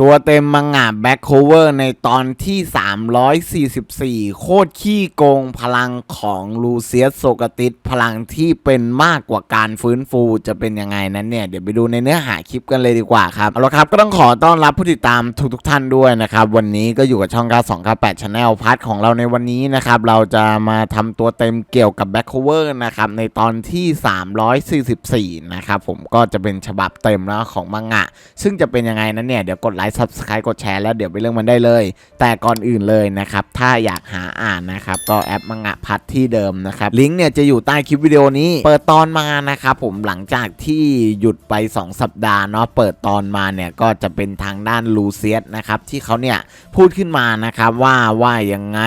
ตัวเต็มมังงะแบ็คโคเวอร์ในตอนที่ 344 โคตรขี้โกงพลังของลูเซียสโซกติสพลังที่เป็นมากกว่าการฟื้นฟูจะเป็นยังไงนั้นเนี่ย เดี๋ยวไปดูในเนื้อหาคลิปกันเลยดีกว่าครับ เอาละครับ ก็ต้องขอต้อนรับผู้ติดตามทุกๆท่านด้วยนะครับ วันนี้ก็อยู่กับช่อง 9298 Channel พาร์ทของเราในวันนี้นะครับ เราจะมาทำตัวเต็มเกี่ยวกับแบ็คโคเวอร์นะครับในตอนที่ 344 นะครับผมก็จะเป็นฉบับเต็มแล้วของมังงะซึ่งจะเป็นยังไงนั้นเนี่ยเดี๋ยวกดไลค์ Subscribe กดแชร์แล้วเดี๋ยวไปเรื่องมันได้เลย แต่ก่อนอื่นเลยนะครับ ถ้าอยากหาอ่านนะครับ ก็แอปมังงะพัดที่เดิมนะครับ ลิงก์เนี่ยจะอยู่ใต้คลิปวิดีโอนี้ เปิดตอนมานะครับผมหลังจากที่หยุดไป 2 สัปดาห์เนาะเปิดตอนมาเนี่ยก็จะเป็นทางด้านลูเซียสนะครับที่เขาเนี่ยพูดขึ้นมานะครับว่าว่ายังไง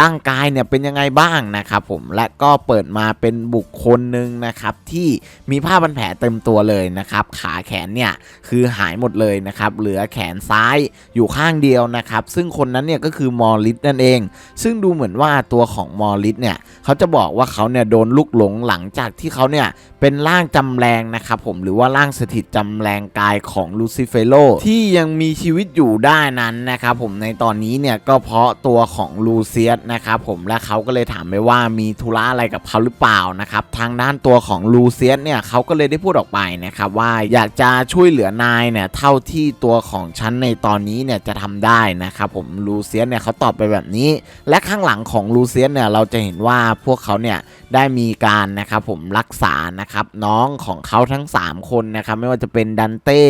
ร่างกายเนี่ยเป็นยังไงบ้างนะครับผมและก็เปิดมาเป็นบุคคลหนึ่งนะครับที่มีผ้าพันแผลเต็มตัวเลยนะครับขาแขนเนี่ยคือหายหมดเลยนะครับเหลือแขนซ้ายอยู่ข้างเดียวนะครับ ซึ่งคนนั้นเนี่ยก็คือมอริสนั่นเอง ซึ่งดูเหมือนว่าตัวของมอริสเนี่ยเขาจะบอกว่าเขาเนี่ยโดนลุกหลงหลังจากที่เขาเนี่ยเป็นร่างจำแรงนะครับผมหรือว่าร่างสถิตจำแรงกายของลูซิเฟโลที่ยังมีชีวิตอยู่ได้นั้นนะครับผมในตอนนี้เนี่ยก็เพราะตัวของลูเซียสนะครับผมและเขาก็เลยถามไปว่ามีธุระอะไรกับเขาหรือเปล่านะครับทางด้านตัวของลูเซียสเนี่ยเขาก็เลยได้พูดออกไปนะครับว่าอยากจะช่วยเหลือนายเนี่ยเท่าที่ตัวของฉันในตอนนี้เนี่ยจะทำได้นะครับผมลูเซียสเนี่ยเขาตอบไปแบบนี้ และข้างหลังของลูเซียสเนี่ยเราจะเห็นว่าพวกเขาเนี่ยได้มีการนะครับผมรักษานะครับน้องของเขาทั้ง 3 คนนะครับไม่ว่าจะเป็นดันเต้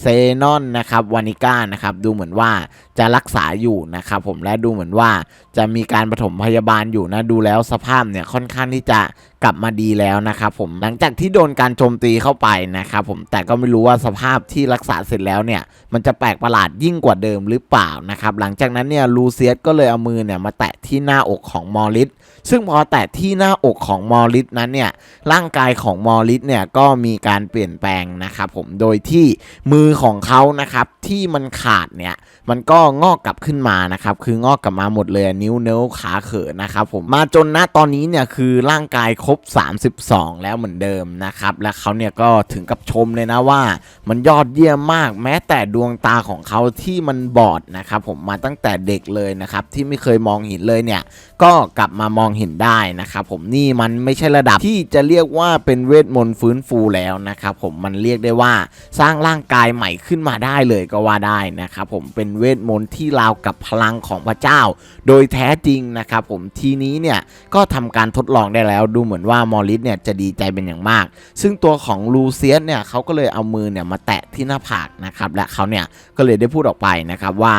เซนอนนะครับวานิก้านะครับดูเหมือนว่า จะรักษาอยู่นะครับผมและดูเหมือนว่าจะมีการปฐมพยาบาลอยู่นะดูแล้วสภาพเนี่ยค่อนข้างที่จะกลับมาดีแล้วนะครับผมหลังจากที่โดนการโจมตีเข้าไปนะครับผมแต่ก็ไม่รู้ว่าสภาพที่รักษาเสร็จแล้วเนี่ยมันจะแปลกประหลาดยิ่งกว่าเดิมหรือเปล่านะครับหลังจากนั้นเนี่ยลูเซียสก็เลยเอามือเนี่ยมาแตะที่หน้าอกของมอริสซึ่งพอแตะที่หน้าอกของมอริสนั้นเนี่ยร่างกายของมอริสเนี่ยก็มีการเปลี่ยนแปลงนะครับผมโดยที่มือของเขานะครับที่มันขาดเนี่ยมันก็งอกกลับขึ้นมานะครับ คืองอกกลับมาหมดเลยนิ้วเนื้อขาเขินนะครับผมมาจนณตอนนี้เนี่ยคือร่างกายครบ 32 แล้วเหมือนเดิมนะครับ และเขาเนี่ยก็ถึงกับชมเลยนะว่า มันยอดเยี่ยมมากแม้แต่ดวงตาของเขาที่มันบอดนะครับผมมาตั้งแต่เด็กเลยนะครับที่ไม่เคยมองเห็นเลยเนี่ยก็กลับมามองเห็นได้นะครับผมนี่มันไม่ใช่ระดับที่จะเรียกว่าเป็นเวทมนต์ฟื้นฟูแล้วนะครับผมมันเรียกได้ว่าสร้างร่างกายใหม่ขึ้นมาได้เลยก็ว่าได้นะครับผมเป็นเวทมนต์ที่ราวกับพลังของพระเจ้า โดยแท้จริงนะครับผมทีนี้เนี่ยก็ทำการทดลองได้แล้วดูเหมือนว่ามอริสเนี่ยจะดีใจเป็นอย่างมาก ซึ่งตัวของลูเซียสเนี่ยเขาก็เลยเอามือเนี่ยมาแตะที่หน้าผากนะครับและเขาเนี่ยก็เลยได้พูดออกไปนะครับว่า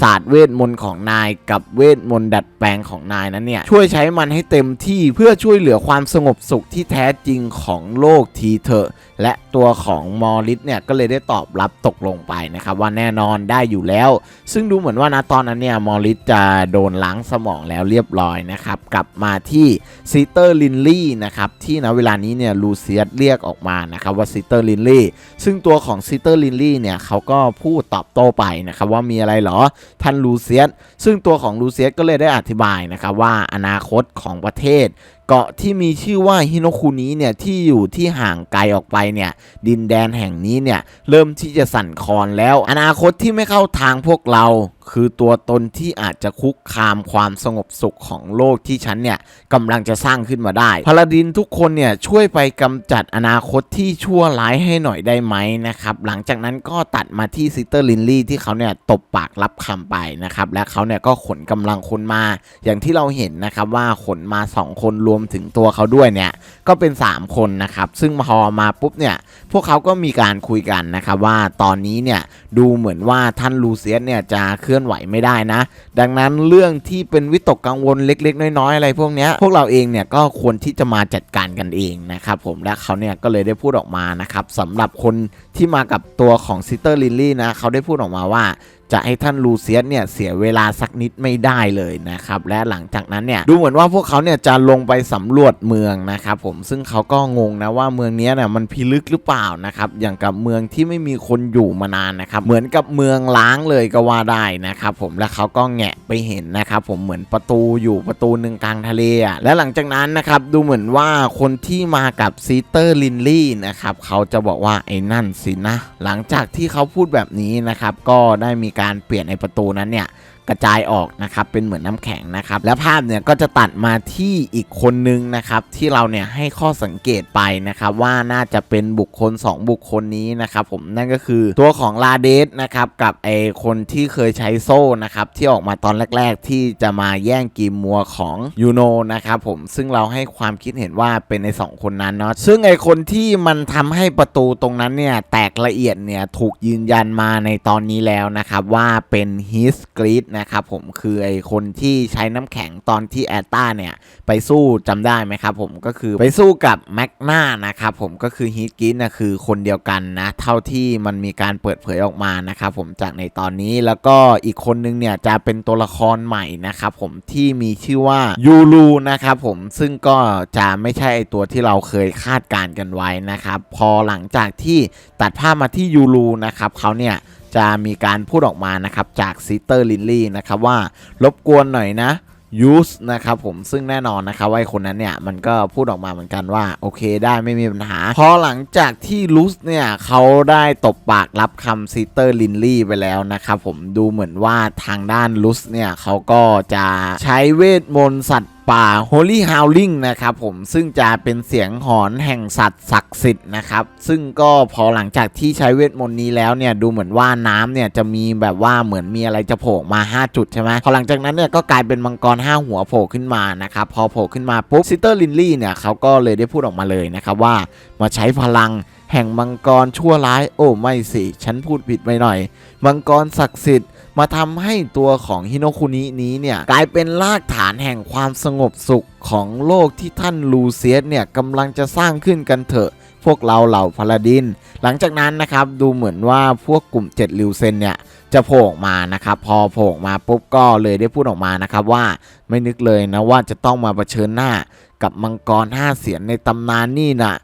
ศาสตร์เวทมนต์ของนายกับเวทมนต์ดัดแปลงของนายนั้นเนี่ยช่วยใช้มันให้เต็มที่เพื่อช่วยเหลือความสงบสุขที่แท้จริงของโลกทีเถอะ และตัวของมอริสเนี่ยก็เลยได้ตอบรับตกลงไปนะครับว่าแน่นอนได้อยู่แล้ว ซึ่งดูเหมือนว่านะตอนนั้นเนี่ยมอริสจะโดนล้างสมองแล้วเรียบร้อยนะครับกลับมาที่ซีเตอร์ลินลี่นะครับที่ณเวลานี้เนี่ยลูเซียสเรียกออกมานะครับว่าซีเตอร์ลินลี่ซึ่งตัวของซีเตอร์ลินลี่เนี่ยเขาก็พูดตอบโต้ไปนะครับว่ามีอะไรเหรอท่านลูเซียสซึ่งตัวของลูเซียสก็เลยได้อธิบายนะครับว่าอนาคตของประเทศ เกาะที่มีชื่อว่าฮิโนคุนี้เนี่ยที่อยู่ที่ห่างไกลออกไปเนี่ยดินแดนแห่งนี้เนี่ยเริ่มที่จะสั่นคลอนแล้ว อนาคตที่ไม่เข้าทางพวกเรา คือตัวตนที่อาจจะคุกคามความสงบสุขของโลกที่ฉันเนี่ยกำลังจะสร้างขึ้นมาได้ พาลาดินทุกคนเนี่ยช่วยไปกำจัดอนาคตที่ชั่วร้ายให้หน่อยได้ไหมนะครับ หลังจากนั้นก็ตัดมาที่ซิสเตอร์ลินลี่ที่เขาเนี่ยตบปากรับคำไปนะครับและเขาเนี่ยก็ขนกำลังคนมาอย่างที่เราเห็นนะครับว่าขนมา 2 คนรวมถึงตัวเขาด้วยเนี่ยก็เป็น 3 คนนะครับซึ่งพอมาปุ๊บเนี่ยพวกเขาก็มีการคุยกันนะครับว่าตอนนี้เนี่ยดูเหมือนว่าท่านลูเซียสเนี่ยจะเคลื่อนไหวไม่ได้นะ ดังนั้นเรื่องที่เป็นวิตกกังวลเล็ก ๆ น้อยๆอะไรพวกนี้พวกเราเองเนี่ยก็ควรที่จะมาจัดการกันเองนะครับผมและเขาเนี่ยก็เลยได้พูดออกมานะครับสำหรับคนที่มากับตัวของซิสเตอร์ลินลี่นะเขาได้พูดออกมาว่า จะให้ท่านลูเซียสเนี่ยเสียเวลาสักนิดไม่ได้เลยนะครับและหลังจากนั้นเนี่ยดูเหมือนว่าพวกเขาเนี่ยจะลงไปสำรวจเมืองนะครับผมซึ่งเขาก็งงนะว่าเมืองนี้เนี่ยมันพิลึกหรือเปล่านะครับอย่างกับเมืองที่ไม่มีคนอยู่มานานนะครับเหมือนกับเมืองล้างเลยก็ว่าได้นะครับผมและเขาก็แงะไปเห็นนะครับผมเหมือนประตูอยู่ประตูหนึ่งกลางทะเลอะและหลังจากนั้นนะครับดูเหมือนว่าคนที่มากับซีเตอร์ลินลี่นะครับเขาจะบอกว่าไอ้นั่นสินะ หลังจากที่เขาพูดแบบนี้นะครับก็ได้มีการเปลี่ยนไอประตูนั้นเนี่ย กระจายออกนะครับเป็นเหมือนน้ำแข็งนะครับและภาพเนี่ยก็จะตัดมาที่อีกคนนึงนะครับที่เราเนี่ยให้ข้อสังเกตไปนะครับว่าน่าจะเป็นบุคคล 2 บุคคลนี้นะครับผมนั่นก็คือตัวของลาเดสนะครับกับไอคนที่เคยใช้โซ่นะครับที่ออกมาตอนแรก ๆ ที่จะมาแย่งกีมมัวของยูโนนะครับผมซึ่งเราให้ความคิดเห็นว่าเป็นในสองคนนั้นเนาะซึ่งไอคนที่มันทำให้ประตูตรงนั้นเนี่ยแตกละเอียดเนี่ยถูกยืนยันมาในตอนนี้แล้วนะครับว่าเป็นฮิสกรีดนะครับผมคือไอคนที่ใช้น้ำแข็งตอนที่แอตตาเนี่ย ไปสู้จำได้ไหมครับผมก็คือไปสู้กับแมกนานะครับผมก็คือฮิสกรีดนะคือคนเดียวกันนะเท่าที่มันมีการเปิดเผยออกมานะครับผมจากในตอนนี้แล้วก็อีกคนนึงเนี่ยจะเป็นตัวละครใหม่นะครับผมที่มีชื่อว่ายูรูนะครับผมซึ่งก็จะไม่ใช่ไอตัวที่เราเคยคาดการณ์กันไว้นะครับพอหลังจากที่ตัดภาพมาที่ยูรูนะครับเขาเนี่ย จะมีการพูดออกมานะครับจากซิสเตอร์ลินลี่นะครับว่ารบกวนหน่อยนะยูสนะครับผมซึ่งแน่นอนนะครับว่าคนนั้นเนี่ยมันก็พูดออกมาเหมือนกันว่า โอเคได้ไม่มีปัญหา พอหลังจากที่ลูสเนี่ยเขาได้ตบปากรับคำซิสเตอร์ลินลี่ไปแล้วนะครับผมดูเหมือนว่าทางด้านลูสเนี่ยเขาก็จะใช้เวทมนต์สัตว์ ป่า Holy Howling นะครับผมซึ่งจะเป็นเสียงหอนแห่งสัตว์ศักดิ์สิทธิ์นะครับ ซึ่งก็พอหลังจากที่ใช้เวทมนต์นี้แล้วเนี่ยดูเหมือนว่าน้ำเนี่ยจะมีแบบว่าเหมือนมีอะไรจะโผล่มา 5 จุดใช่ไหมพอหลังจากนั้นเนี่ยก็กลายเป็นมังกร 5 หัวโผล่ขึ้นมานะครับพอโผล่ขึ้นมาปุ๊บซิสเตอร์ลินลี่เนี่ยเขาก็เลยได้พูดออกมาเลยนะครับว่ามาใช้พลัง แห่งมังกรชั่วร้าย โอ้ไม่สิ ฉันพูดผิดไปหน่อย มังกรศักดิ์สิทธิ์มาทำให้ตัวของฮิโนคุนินี้เนี่ยกลายเป็นรากฐานแห่งความสงบสุขของโลกที่ท่านลูเซียสเนี่ยกำลังจะสร้างขึ้นกันเถอะพวกเราเหล่าพาลาดิน หลังจากนั้นนะครับดูเหมือนว่าพวกกลุ่ม7ลิวเซนเนี่ยจะโผล่มานะครับพอโผล่มาปุ๊บก็เลยได้พูดออกมานะครับว่าไม่นึกเลยนะว่าจะต้องมาเผชิญหน้ากับมังกรห้าเสียนในตำนานนี่นะ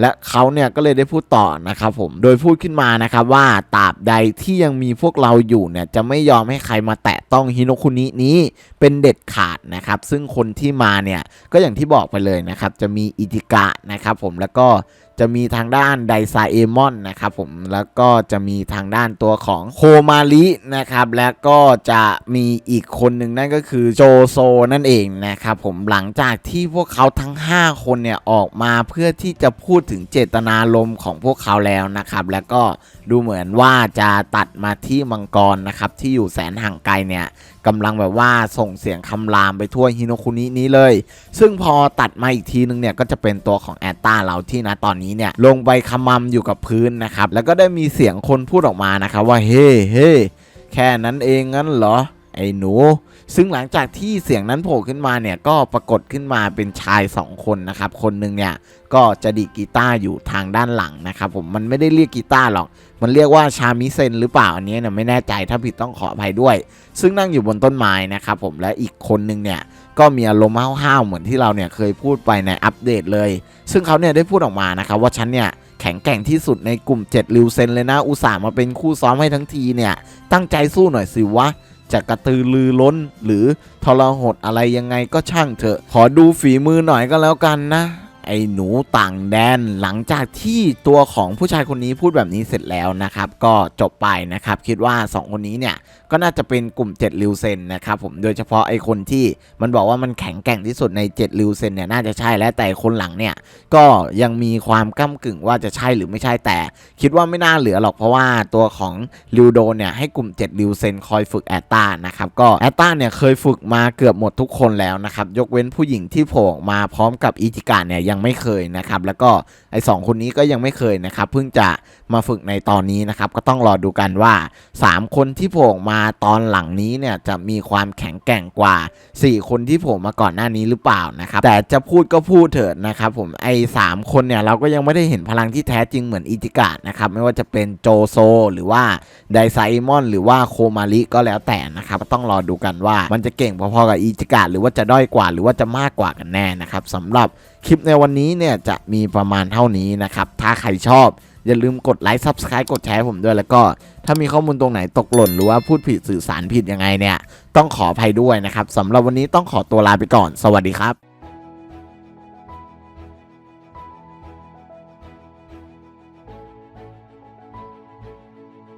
และเขาเนี่ยก็เลยได้พูดต่อนะครับผมโดยพูดขึ้นมานะครับว่าตราบใดที่ยังมีพวกเราอยู่เนี่ยจะไม่ยอมให้ใครมาแตะต้องฮิโนคุนินี้เป็นเด็ดขาดนะครับ ซึ่งคนที่มาเนี่ยก็อย่างที่บอกไปเลยนะครับ จะมีอิติกะนะครับผมแล้วก็ จะมีทางด้านไดซาเอมอนนะครับผมแล้วก็จะมีทางด้านตัวของโคมารินะครับและก็จะมีอีกคนหนึ่งนั่นก็คือโจโซนั่นเองนะครับผมหลังจากที่พวกเขาทั้ง 5 คนเนี่ยออกมาเพื่อที่จะพูดถึงเจตนารมณ์ของพวกเขาแล้วนะครับแล้วก็ดูเหมือนว่าจะตัดมาที่มังกรนะครับที่อยู่แสนห่างไกลเนี่ยกำลังแบบว่าส่งเสียงคำรามไปทั่วฮิโนคุนินี้เลย ซึ่งพอตัดมาอีกทีนึงเนี่ยก็จะเป็นตัวของแอตตาเราที่นะตอนนี้เนี่ยลงไปขมำอยู่กับพื้นนะครับแล้วก็ได้มีเสียงคนพูดออกมานะครับว่าเฮ้เฮ้แค่นั้นเองงั้นเหรอ ไอ้หนู ซึ่งหลังจากที่เสียงนั้นโผล่ขึ้นมาเนี่ยก็ปรากฏขึ้นมาเป็นชาย2คนนะครับคนหนึ่งเนี่ยก็จะดีกีตาร์อยู่ทางด้านหลังนะครับผมมันไม่ได้เรียกกีตาร์หรอก มันเรียกว่าชามิเซนหรือเปล่าอันนี้เนี่ยไม่แน่ใจถ้าผิดต้องขออภัยด้วย ซึ่งนั่งอยู่บนต้นไม้นะครับผมและอีกคนหนึ่งเนี่ยก็มีอารมณ์ห้าวๆเหมือนที่เราเนี่ยเคยพูดไปในอัปเดตเลย ซึ่งเขาเนี่ยได้พูดออกมานะครับว่าฉันเนี่ยแข็งแกร่งที่สุดในกลุ่ม7ริวเซนเลยนะอุตส่าห์มาเป็นคู่ซ้อมให้ทั้งทีเนี่ยตั้งใจสู้หน่อยสิวะ จะกระตือรือร้น หรือทรหดอะไรยังไงก็ช่างเถอะ ขอดูฝีมือหน่อยก็แล้วกันนะ ไอ้หนูต่างแดนหลังจากที่ตัวของผู้ชายคนนี้พูดแบบนี้เสร็จแล้วนะครับ ก็จบไปนะครับ คิดว่า 2 คนนี้เนี่ยก็น่าจะเป็นกลุ่ม7ริวเซนนะครับผมโดยเฉพาะไอ้คนที่มันบอกว่ามันแข็งแกร่งที่สุดใน7ริวเซนเนี่ยน่าจะใช่แล้วแต่คนหลังเนี่ยก็ยังมีความก้ากึ่งว่าจะใช่หรือไม่ใช่แต่ คิดว่าไม่น่าเหลือหรอกเพราะว่าตัวของลิวโดเนี่ยให้กลุ่ม7ลิวเซนคอยฝึกแอตตานะครับก็แอตตาเนี่ยเคยฝึกมาเกือบหมดทุกคนแล้วนะครับยกเว้นผู้หญิงที่โผล่มาพร้อมกับอิจิกะเนี่ยยังไม่เคยนะครับ แล้วก็ไอ้สองคนนี้ก็ยังไม่เคยนะครับ เพิ่งจะมาฝึกในตอนนี้นะครับ ก็ต้องรอดูกันว่า 3 คนที่โผล่มาตอนหลังนี้เนี่ยจะมีความแข็งแกร่งกว่า 4 คนที่โผล่มาก่อนหน้านี้หรือเปล่านะครับ แต่จะพูดก็พูดเถิดนะครับผมไอ้สามคนเนี่ยเราก็ยังไม่ได้เห็นพลังที่แท้จริงเหมือนอิจิกะนะครับไม่ว่าจะเป็นโจโซ หรือว่าไดไซมอน หรือว่าโคมาริก็แล้วแต่นะครับต้องรอดูกันว่ามันจะเก่งพอๆกับอิจิกะหรือว่าจะด้อยกว่าหรือว่าจะมากกว่ากันแน่นะครับสำหรับ คลิปในวันนี้เนี่ยจะมีประมาณเท่านี้นะครับ ถ้าใครชอบอย่าลืมกดไลค์ Subscribe กดแชร์ผมด้วยแล้วก็ ถ้ามีข้อมูลตรงไหนตกหล่น หรือว่าพูดผิดสื่อสารผิดยังไงเนี่ย ต้องขออภัยด้วยนะครับสำหรับวันนี้ต้องขอตัวลาไปก่อน สวัสดีครับ